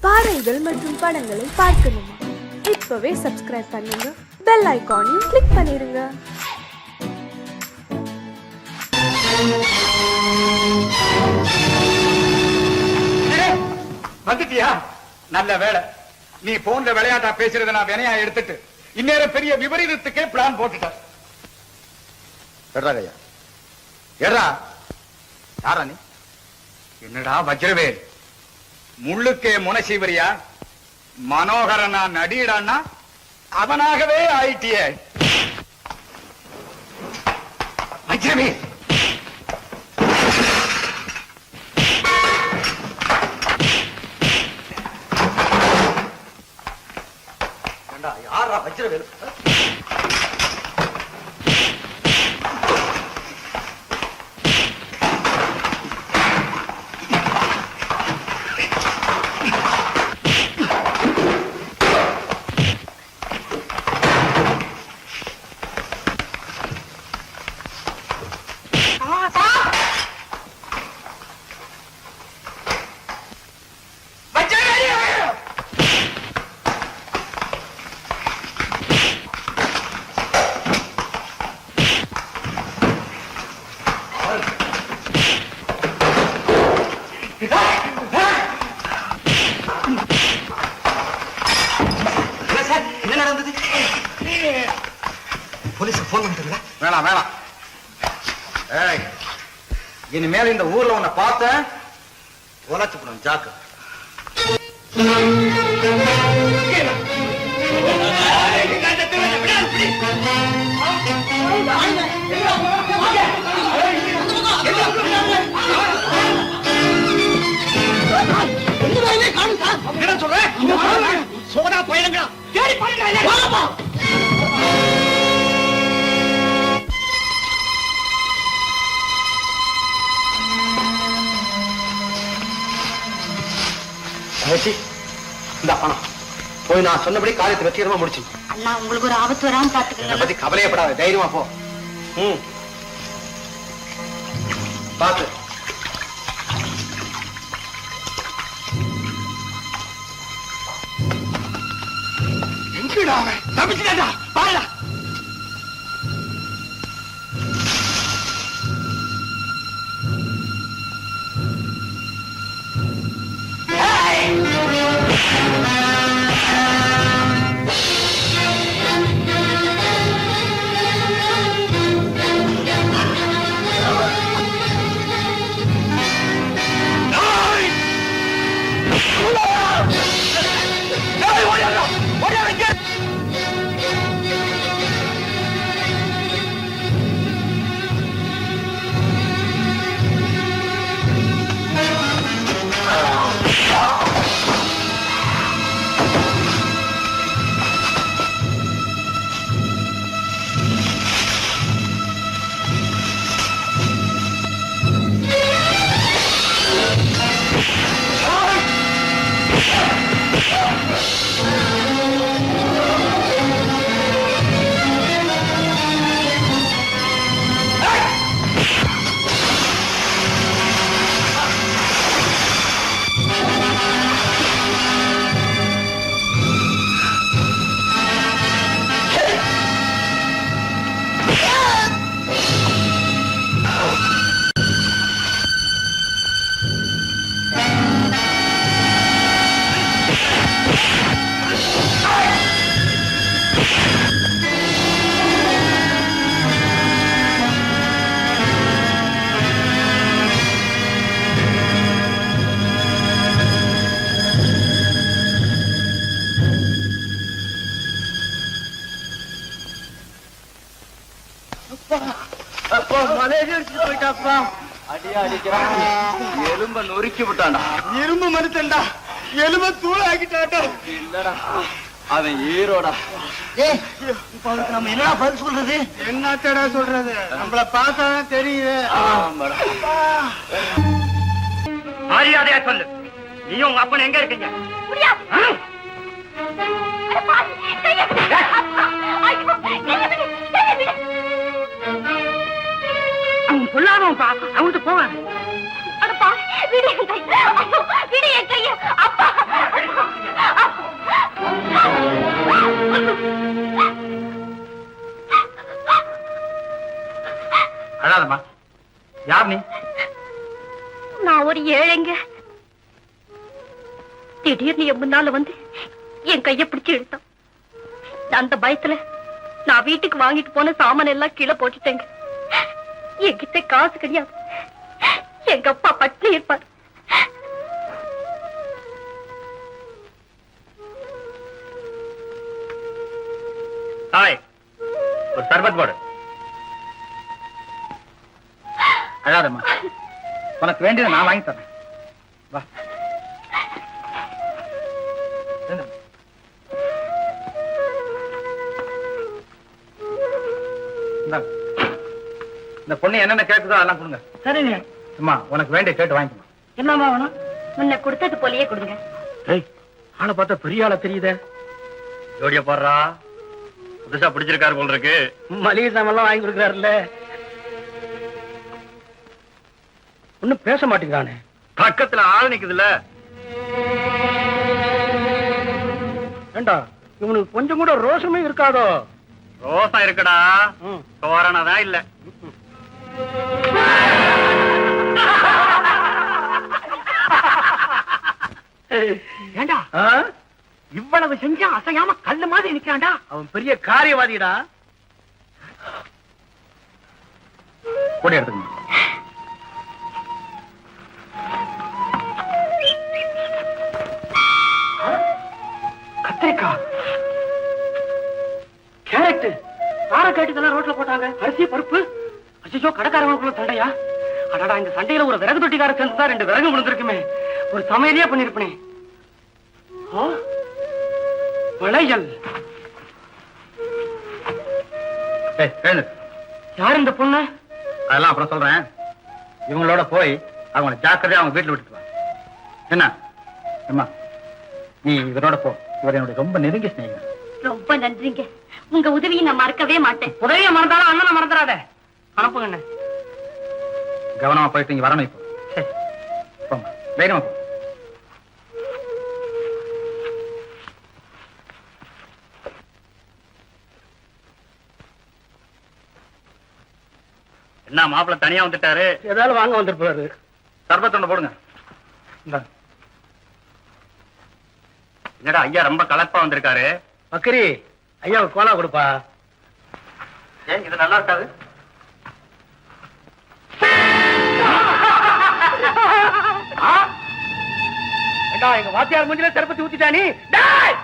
பாடல்கள் மற்றும் படங்களை பார்க்கணுமா? இப்பவே சப்ஸ்கிரைப் பண்ணுங்க. பெல் ஐகானையும் கிளிக் பண்ணிருங்க. வந்துட்டியா? நல்ல வேலை நீ போன்ல விளையாட்டா பேசுறத நான் வினையா எடுத்துட்டு இந்நேரம் பெரிய விபரீதத்துக்கே பிளான் போட்டுட்டா எட்ரா யாரா நீ? என்னடா வஜ்ரவேல்? முள்ளுக்கே முனசீவரியா? மனோகரனா நடிடான்னா அவனாகவே ஆயிட்டிய. வஜ்ரவேல் யாரா யார்றா வஜ்ரவேல் என்ன சார் என்ன நடந்தது போலீஸ் போன் பண்ணிட்டுங்களா வேணாம் வேணாம் ஏய் இனிமேல் இந்த ஊர்ல உன்னை பார்த்தேன் உழைச்சுப்படும் ஜாக்கு. என்ன சொல்றேன் சோதா பயணங்களா தேடி பாருங்க இந்த பணம் போய் நான் சொன்னபடி காரியத்தை வெற்றிகரமா முடிச்சு. அண்ணா உங்களுக்கு ஒரு ஆபத்து வராம பாத்துக்கங்க பத்தி கவலையப்படாத தைரியமா போ. ம். பாத்து எங்கடா அவன்? தப்பிச்சுட்டாடா பாருடா அடியா அடிக்கிறான் எலும்ப நொறுக்கி விட்டான்டா. இரும்பு மனுத்தண்டா எலும்ப தூள் ஆக்கிட்டாட்டா இல்லடா அவன் ஈரோடா. ஏய் நம்ம என்னடா பதில் சொல்றது? என்னத்தடா சொல்றது? நம்மள பார்த்தாதான் தெரியுது. மரியாதையா சொல்லு. நீயும் உங்க அப்பன் எங்க இருக்கீங்க? அவங்க சொல்லாதவன்ப்பா அவன்கிட்ட போவாங்க அப்பா விடு என் கை ஐயோ அழாதம்மா. யார் நீ? நான் ஒரு ஏழைங்க. திடீர்னு என் வந்து என் கைய பிடிச்சு எடுத்தான் அந்த பயத்துல நான் வீட்டுக்கு வாங்கிட்டு போன சாமான் எல்லாம் கீழே போட்டுட்டேங்க. என்கிட்ட காசு கிடையாது. எங்க அப்பா பட்டினி இருப்பார். ஹாய் ஒரு சர்பத் போடு. அழாதம்மா. உனக்கு வேண்டியதை நான் வாங்கி தரேன். வா. எழுந்திரு. இந்தாங்க. இந்த பொண்ணு என்னென்ன கேட்குதோ அதெல்லாம் கொடுங்க. சரிங்க. அம்மா உனக்கு வேண்டிய கேட்டு வாங்கிக்கணும் என்னம்மா வேணும்? முன்ன கொடுத்தது போலயே கொடுங்க. ஏய் ஆளை பார்த்தா பெரிய ஆளா தெரியுதே. ஜோடியா போடுறா. புதுசா பிடிச்சிருக்காரு போல இருக்கு. மளிகை சாமான்லாம் வாங்கி கொடுக்குறாருல்ல. ஒன்னும் பேச மாட்டேங்கிறானே. பக்கத்துல ஆள் நிக்குதுல்ல. ஏண்டா இவனுக்கு கொஞ்சம் கூட ரோஷமே இருக்காதோ? ரோசம் இருக்குடா. தோரணதான் இல்ல. ஏண்டா? இவ்வளவு செஞ்சா அசையாம கல்லு மாதிரி நிக்கிறான்டா. அவன் பெரிய காரியவாதிடா. கூட எடுத்துக்கணும் கத்திரிக்காய் கேரட் கார கேட்டுதெல்லாம் ரோட்ல போட்டாங்க. அரிசி பருப்பு. அசிச்சோ கடைக்காரங்களுக்குள்ள சண்டையா? அடடா இந்த சண்டையில ஒரு விறகு தொட்டிக்கார சேர்ந்துதான் ரெண்டு விறகு விழுந்திருக்குமே. ஒரு சமையலே பண்ணிருப்பனே. வளையல். யார் இந்த பொண்ணு? அதெல்லாம் அப்புறம் சொல்றேன். இவங்களோட போய் அவங்கள ஜாக்கிரதையா அவங்க வீட்டுல விட்டுட்டு வா. என்ன? அம்மா நீ இவரோட போ. இவர் என்னுடைய ரொம்ப நெருங்கிய சிநேகிதன் ரொம்ப நன்றிங்க. உங்க உதவியை நான் மறக்கவே மாட்டேன். உதவிய மறந்தாலும் அண்ணனை மறந்துடாத. அனுப்புங்க. கவனமா போயிட்டு இங்க வரணும் இப்போ. போங்க தைரியமா என்ன மாப்பிள்ள தனியா வந்துட்டாரு? ஏதாவது வாங்க வந்திருப்பாரு. சர்பத் ஒண்ணு போடுங்க. என்னடா ஐயா ரொம்ப கலப்பா வந்திருக்காரு? பக்கரி ஐயாவுக்கு கோலா கொடுப்பா. ஏன் இது நல்லா இருக்காது? ஏண்டா எங்க வாத்தியார் மூஞ்சில திருப்பதி ஊத்திட்டானி டேய்!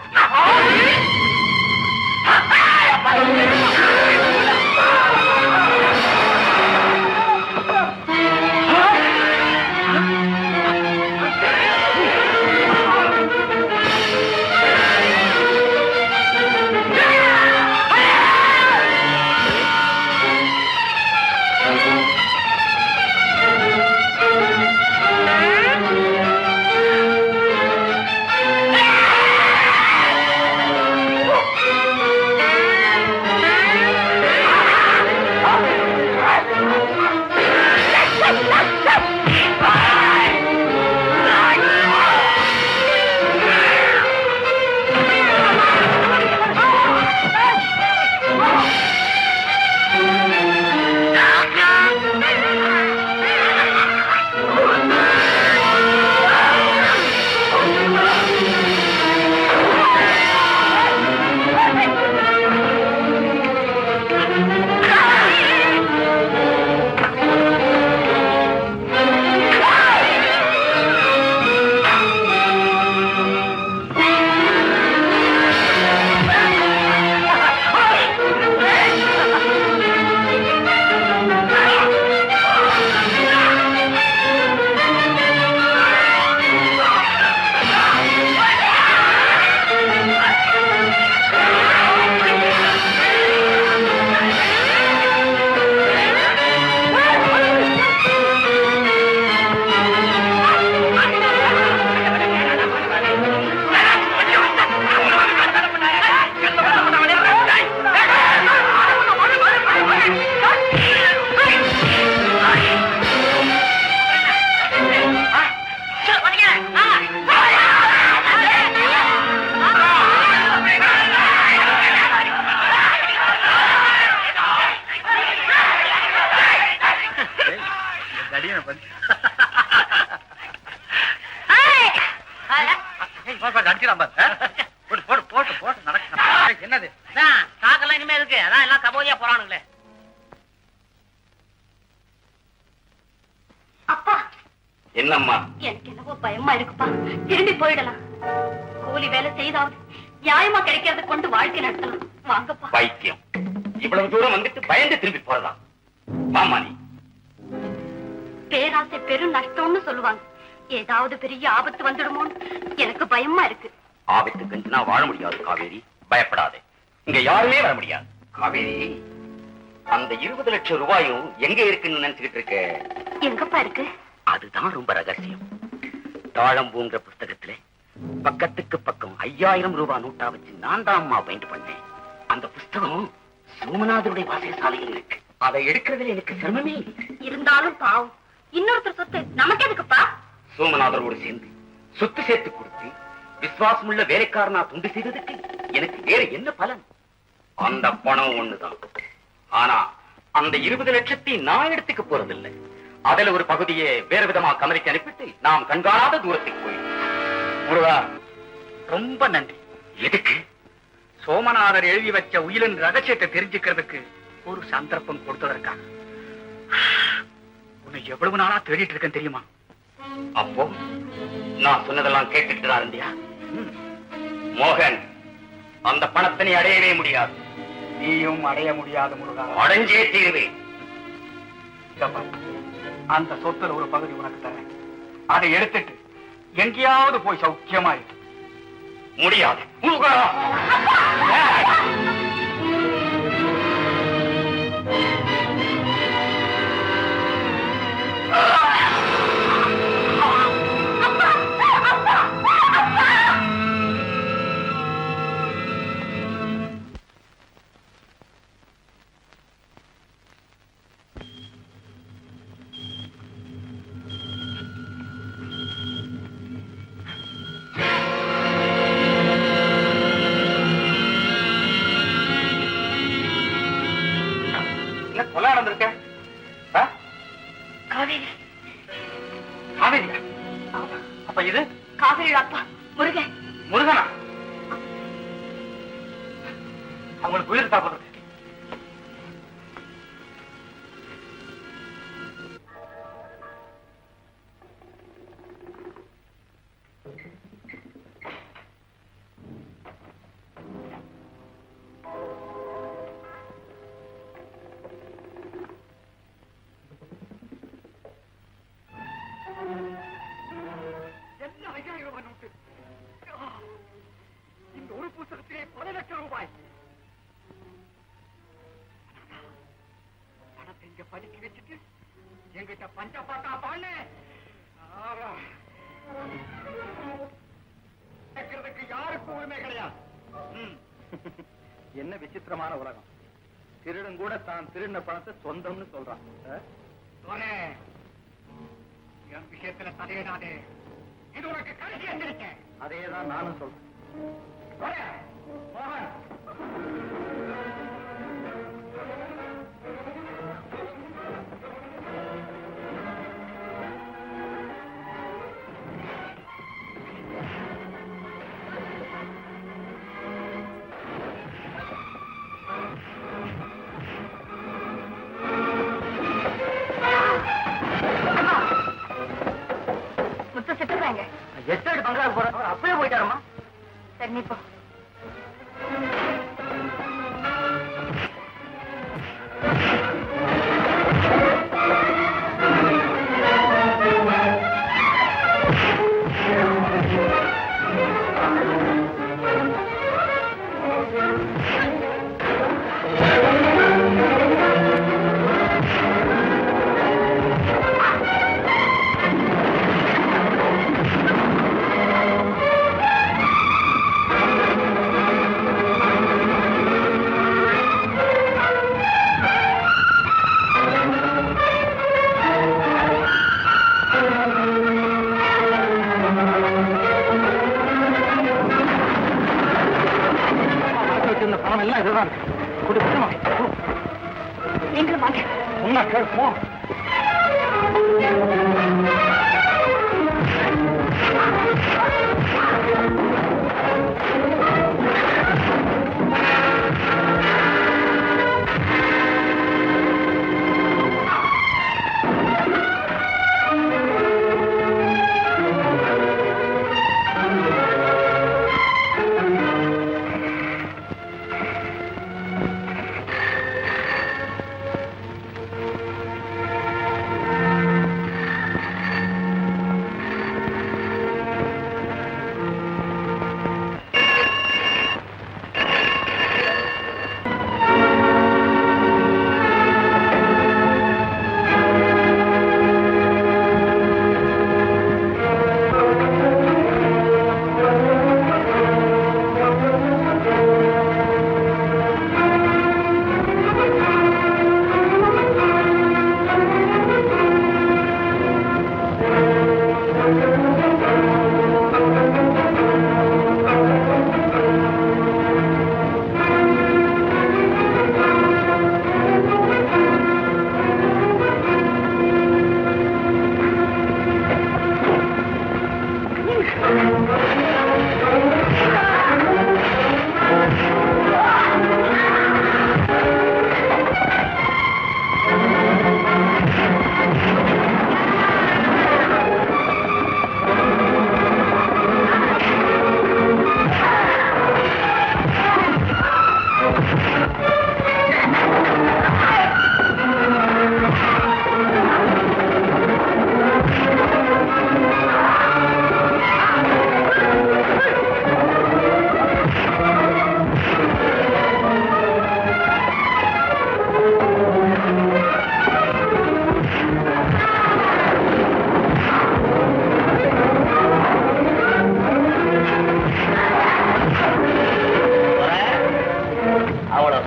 ஏதாவது பெரிய ஆபத்து வந்துடுமோன்னு எனக்கு பயமா இருக்கு. ஆபத்து கஞ்சினா வாழ முடியாது காவேரி. பயப்படாதே. இங்க யாருமே வர முடியாது. காவேரி அந்த இருபது லட்சம் ரூபாயும் எங்க இருக்குன்னு நினைச்சுக்கிட்டு இருக்க? எங்கப்பா இருக்கு? அதுதான் ரொம்ப ரகசியம். தாழம்பூன்ற புஸ்தகத்துல பக்கத்துக்கு பக்கம் ஐயாயிரம் ரூபாய் நோட்டா வச்சு நான் தான் அம்மா பைண்ட் பண்ணேன். அந்த புஸ்தகம் சோமநாதருடைய வாசகசாலையில் இருக்கு. அதை எடுக்கிறதுல எனக்கு சிரமமே இருந்தாலும் பாவம். இன்னொருத்தர் சொத்து நமக்கு எதுக்குப்பா? சோமநாதரோடு சேர்ந்து சொத்து சேர்த்து கொடுத்து விசுவாசமுள்ள வேலைக்காரனா துண்டு செய்ததுக்கு எனக்கு வேற என்ன பலன்? அந்த பணம் ஒண்ணுதான். ஆனா அந்த இருபது லட்சத்தை நான் எடுத்துக்க போறதில்லை. அதுல ஒரு பகுதியை வேற விதமா கமலிக்கு அனுப்பிட்டு நாம் கண்காணாத தூரத்துக்கு போயிடும். முருகா ரொம்ப நன்றி. எதுக்கு? சோமநாதர் எழுதி வச்ச உயிரின் ரகசியத்தை தெரிஞ்சுக்கிறதுக்கு ஒரு சந்தர்ப்பம் கொடுத்ததற்காக. உன்னை எவ்வளவு நாளா தேடிட்டு இருக்கேன் தெரியுமா? அப்போ நான் சொன்னதெல்லாம் கேட்டுட்டு தான் இருந்தியா? மோகன் அந்த பணத்தை நீ அடையவே முடியாது. நீயும் அடைய முடியாத முருகா. அடைஞ்சே தீருவேன் அந்த சொத்துல ஒரு பகுதி உனக்கு தரேன். அதை எடுத்துட்டு எங்கேயாவது போய் சௌக்கியமா இரு. முடியாது. முருகா! எங்கிட்ட பஞ்ச பாட்டா பாண்ணு கேட்கறதுக்கு யாருக்கும் உரிமை கிடையாது. என்ன விசித்திரமான உலகம். திருடன் கூட தான் திருடின பணத்தை சொந்தம்னு சொல்றான். என் விஷயத்துல தலையிடாதே. இது உனக்கு கடைசி எந்திரிக்க அதேதான் நானும் சொல்றேன். மோகன்.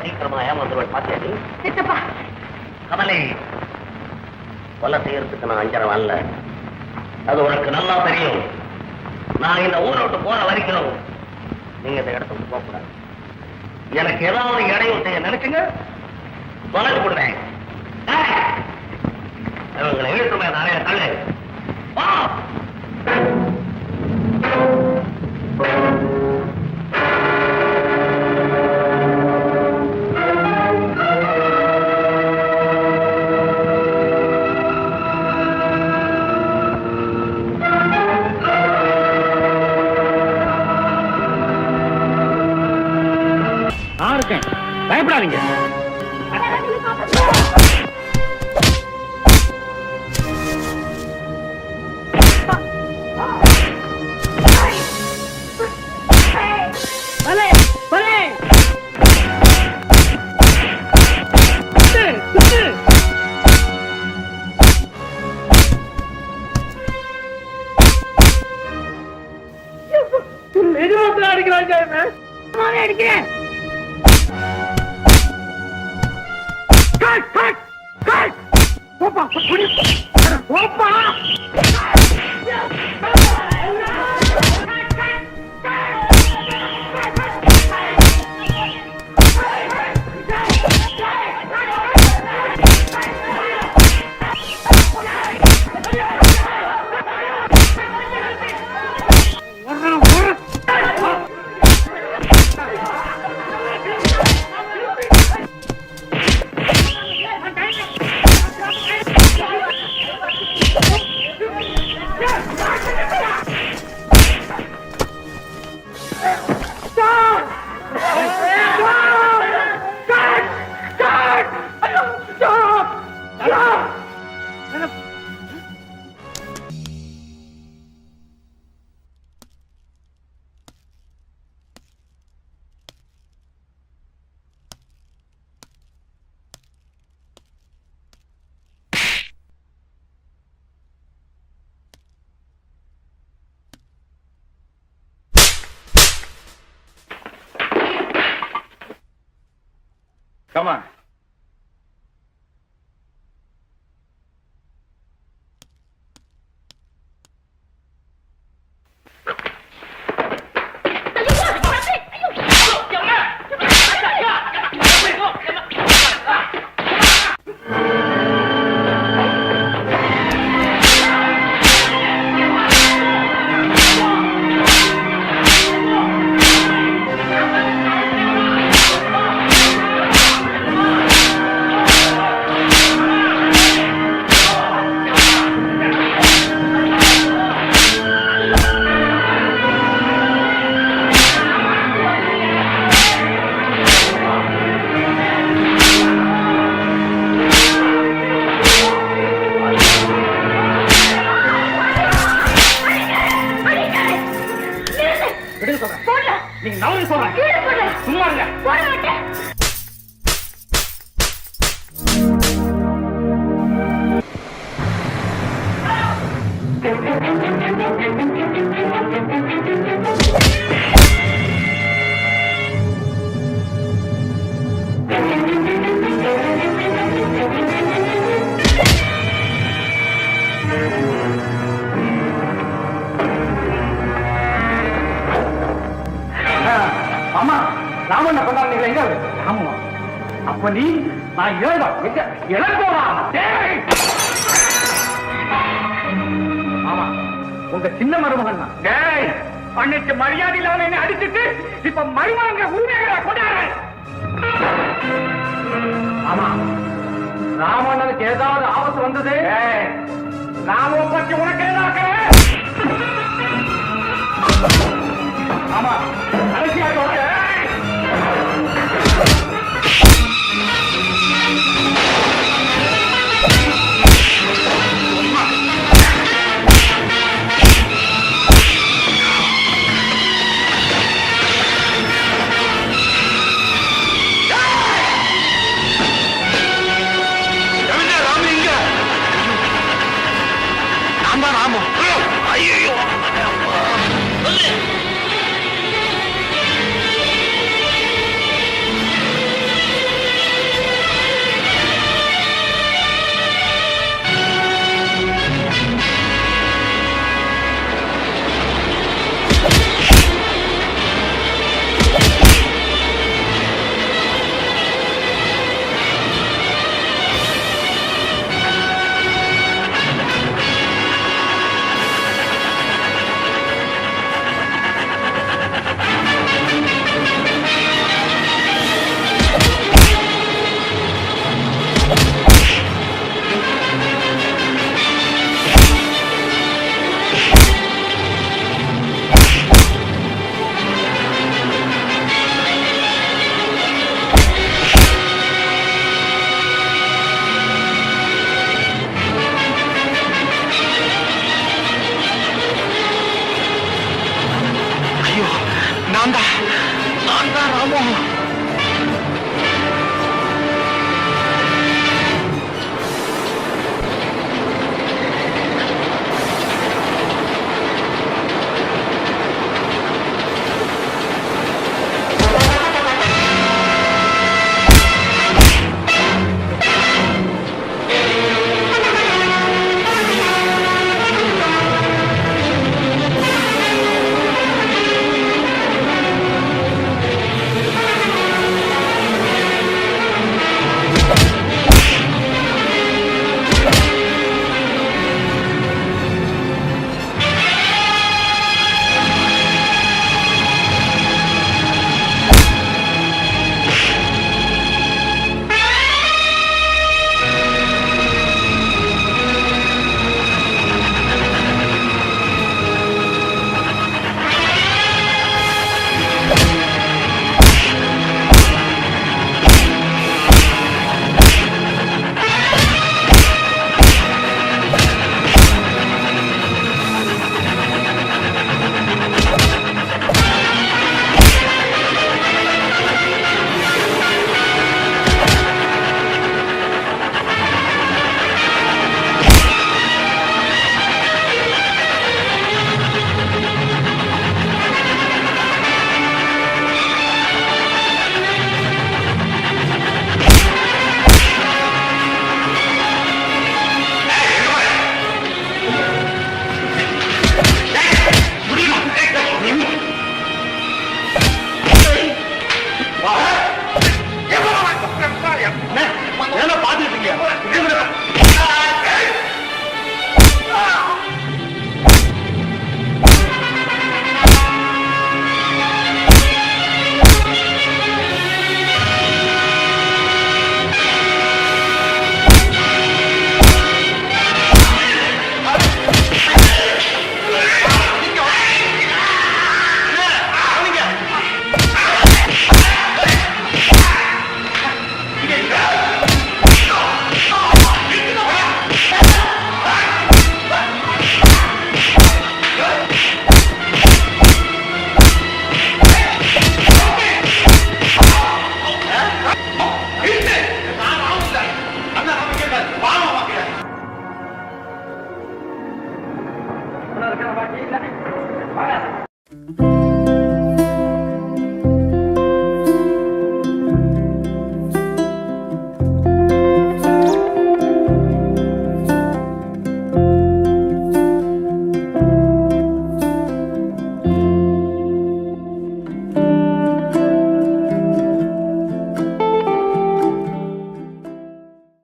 சீக்கிரமா ஏமாந்துருவள் பாத்தியா நீ சித்தப்பா. கமலே கொலை செய்யறதுக்கு நான் அஞ்சரை வரல. அது உனக்கு நல்லா தெரியும். நான் இந்த ஊரை விட்டு போற வரைக்கும் நீங்க இந்த இடத்துக்கு போக கூடாது. எனக்கு ஏதாவது இடையூறு செய்ய நினைச்சுங்க தொலைச்சு விடுவேன் ஏய், இவங்களை இழுத்துமே நிறைய தள்ளு. வா Come on. உங்க சின்ன மருமகன் தான். அன்னைக்கு மரியாதை இல்லாம என்ன அடிச்சிட்டு இப்ப மருமகங்க உரிமைகளை கொண்டாடுறேன் ஆமா. ராமண்ணனுக்கு ஏதாவது ஆபத்து வந்தது? ராம பற்றி உனக்கு ஏதாவது ஆமா. கடைசியா